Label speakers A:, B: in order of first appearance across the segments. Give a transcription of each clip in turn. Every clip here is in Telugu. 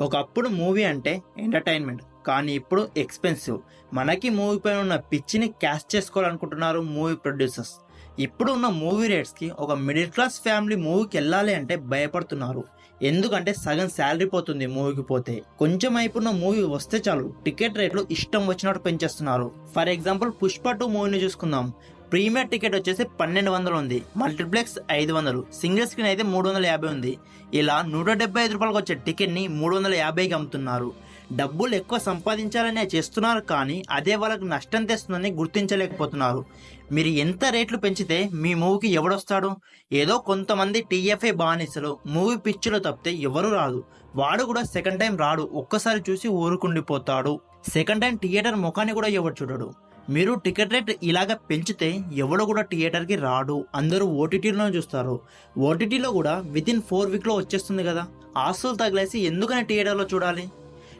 A: ఒకప్పుడు మూవీ అంటే ఎంటర్టైన్మెంట్ కానీ ఇప్పుడు ఎక్స్పెన్సివ్. మనకి మూవీ పైన ఉన్న పిచ్చిని క్యాష్ చేసుకోవాలనుకుంటున్నారు మూవీ ప్రొడ్యూసర్స్. ఇప్పుడు ఉన్న మూవీ రేట్స్కి ఒక మిడిల్ క్లాస్ ఫ్యామిలీ మూవీకి వెళ్ళాలి అంటే భయపడుతున్నారు. ఎందుకంటే సగం శాలరీ పోతుంది మూవీకి పోతే. కొంచెం అయిపోయిన మూవీ వస్తే చాలు టికెట్ రేట్లు ఇష్టం వచ్చినట్టు పెంచేస్తున్నారు. ఫర్ ఎగ్జాంపుల్ పుష్ప టూ మూవీని చూసుకుందాం. ప్రీమియర్ టికెట్ వచ్చేసి పన్నెండు వందలు ఉంది. మల్టీప్లెక్స్ ఐదు వందలు. సింగిల్ స్క్రీన్ అయితే మూడు వందల యాభై ఉంది. ఇలా నూట డెబ్బై ఐదు రూపాయలకు వచ్చే టికెట్ని మూడు వందల యాభైకి అమ్ముతున్నారు. డబ్బులు ఎక్కువ సంపాదించాలనే చేస్తున్నారు కానీ అదే వాళ్ళకి నష్టం తెస్తుందని గుర్తించలేకపోతున్నారు. మీరు ఎంత రేట్లు పెంచితే మీ మూవీకి ఎవడొస్తాడు? ఏదో కొంతమంది టీఎఫ్ఏ బానిసలు మూవీ పిచ్చిలో తప్పితే ఎవరు రాదు. వాడు కూడా సెకండ్ టైం రాడు. ఒక్కసారి చూసి ఊరుకుండిపోతాడు. సెకండ్ టైం థియేటర్ ముఖాన్ని కూడా ఎవరు చూడడు. మీరు టికెట్ రేట్ ఇలాగ పెంచితే ఎవడు కూడా థియేటర్కి రాడు. అందరూ ఓటీటీలో చూస్తారు. ఓటీటీలో కూడా విత్ ఇన్ ఫోర్ వీక్లో వచ్చేస్తుంది కదా. ఆస్తులు తగిలేసి ఎందుకని థియేటర్లో చూడాలి?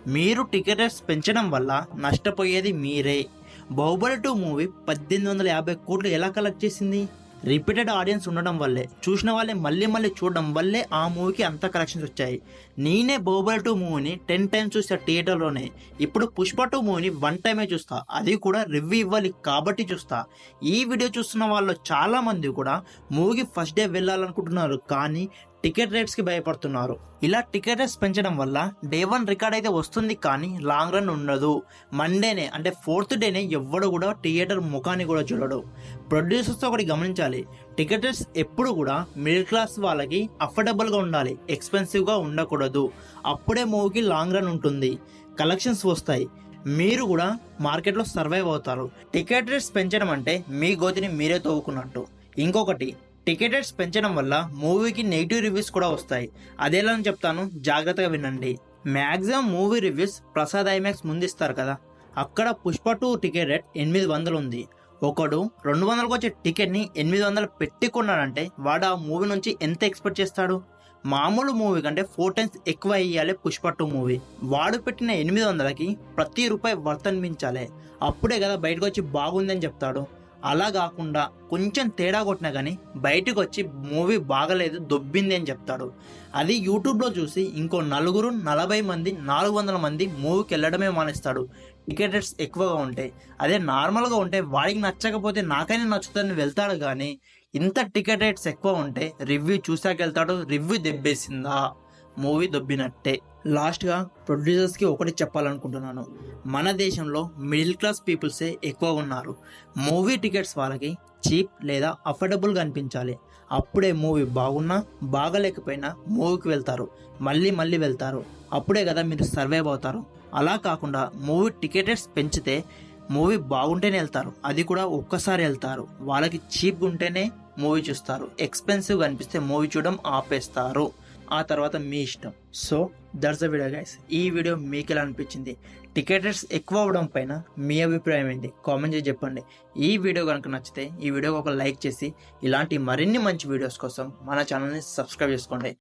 A: మీరు టికెట్ రేట్స్ పెంచడం వల్ల నష్టపోయేది మీరే. బాహుబలి టూ మూవీ పద్దెనిమిది వందల యాభై కోట్లు ఎలా కలెక్ట్ చేసింది? రిపీటెడ్ ఆడియన్స్ ఉండడం వల్లే చూసిన వాళ్ళే మళ్ళీ మళ్ళీ చూడడం వల్లే ఆ మూవీకి అంత కలెక్షన్స్ వచ్చాయి. నేనే బోబల్ టూ మూవీని టెన్ టైమ్స్ చూసా థియేటర్లోనే ఇప్పుడు పుష్ప టూ మూవీని వన్ టైమే చూస్తా. అది కూడా రివ్యూ ఇవ్వాలి కాబట్టి చూస్తా. ఈ వీడియో చూస్తున్న వాళ్ళు చాలామంది కూడా మూవీకి ఫస్ట్ డే వెళ్ళాలనుకుంటున్నారు. కానీ టికెట్ రేట్స్కి భయపడుతున్నారు. ఇలా టికెట్ రేట్స్ పెంచడం వల్ల డే వన్ రికార్డ్ అయితే వస్తుంది కానీ లాంగ్ రన్ ఉండదు. మండేనే అంటే ఫోర్త్ డేనే ఎవ్వడు కూడా థియేటర్ ముఖాన్ని కూడా చూడడు. ప్రొడ్యూసర్స్తో ఒకటి గమనించాలి. టికెట్ రేట్స్ ఎప్పుడు కూడా మిడిల్ క్లాస్ వాళ్ళకి అఫోర్డబుల్గా ఉండాలి. ఎక్స్పెన్సివ్గా ఉండకూడదు. అప్పుడే మూవీకి లాంగ్ రన్ ఉంటుంది. కలెక్షన్స్ వస్తాయి. మీరు కూడా మార్కెట్లో సర్వైవ్ అవుతారు. టికెట్ రేట్స్ పెంచడం అంటే మీ గోతిని మీరే తవ్వుకున్నట్టు ఇంకొకటి టికెట్ పెంచడం వల్ల మూవీకి నెగిటివ్ రివ్యూస్ కూడా వస్తాయి. అదేలా అని చెప్తాను జాగ్రత్తగా వినండి. Maximum movie reviews Prasad IMAX ముందిస్తారు కదా. అక్కడ పుష్ప టూ టికెట్ రేట్ ఎనిమిది వందలు ఉంది. ఒకడు రెండు వందలకు వచ్చే టికెట్ని ఎనిమిది వందలు పెట్టి కొన్నాడంటే వాడు ఆ మూవీ నుంచి ఎంత ఎక్స్పెక్ట్ చేస్తాడు? మామూలు మూవీ కంటే ఫోర్ టైమ్స్ ఎక్కువ అయ్యాలి పుష్ప టూ మూవీ. వాడు పెట్టిన ఎనిమిది వందలకి ప్రతి రూపాయి వర్తనిపించాలి అప్పుడే కదా బయటకు వచ్చి బాగుందని చెప్తాడు. అలా కాకుండా కొంచెం తేడా కొట్టినా కానీ బయటకు వచ్చి మూవీ బాగలేదు దొబ్బింది అని చెప్తాడు. అది యూట్యూబ్లో చూసి ఇంకో నలుగురు నలభై మంది నాలుగు వందల మంది మూవీకి వెళ్ళడమే మానేస్తాడు. టికెట్ రేట్స్ ఎక్కువగా ఉంటాయి అదే నార్మల్గా ఉంటే వాడికి నచ్చకపోతే నాకైనా నచ్చుతుందని వెళ్తాడు కానీ ఇంత టికెట్ రేట్స్ ఎక్కువ ఉంటే రివ్యూ చూసాక వెళ్తాడు రివ్యూ దెబ్బేసిందా? మూవీ దొబ్బినట్టే. లాస్ట్గా ప్రొడ్యూసర్స్కి ఒకటి చెప్పాలనుకుంటున్నాను. మన దేశంలో మిడిల్ క్లాస్ పీపుల్సే ఎక్కువ ఉన్నారు. మూవీ టికెట్స్ వాళ్ళకి చీప్ లేదా అఫోర్డబుల్గా అనిపించాలి. అప్పుడే మూవీ బాగున్నా బాగలేకపోయినా మూవీకి వెళ్తారు. మళ్ళీ మళ్ళీ వెళ్తారు. అప్పుడే కదా మీరు సర్వైవ్ అవుతారు. అలా కాకుండా మూవీ టికెటెస్ పెంచితే మూవీ బాగుంటేనే వెళ్తారు. అది కూడా ఒక్కసారి వెళ్తారు. వాళ్ళకి చీప్గా ఉంటేనే మూవీ చూస్తారు. ఎక్స్పెన్సివ్గా అనిపిస్తే మూవీ చూడడం ఆపేస్తారు. ఆ తర్వాత మీ ఇష్టం. So that's the video guys ఈ వీడియో మీకు ఎలా అనిపించింది? టికెట్ రేట్స్ ఎక్కువ అవ్వడం పైన మీ అభిప్రాయం ఏంటి? కామెంట్ చేసి చెప్పండి. ఈ వీడియో కనుక నచ్చితే ఈ వీడియోకి ఒక లైక్ చేసి ఇలాంటి మరిన్ని మంచి వీడియోస్ కోసం మన ఛానల్ని సబ్స్క్రైబ్ చేసుకోండి.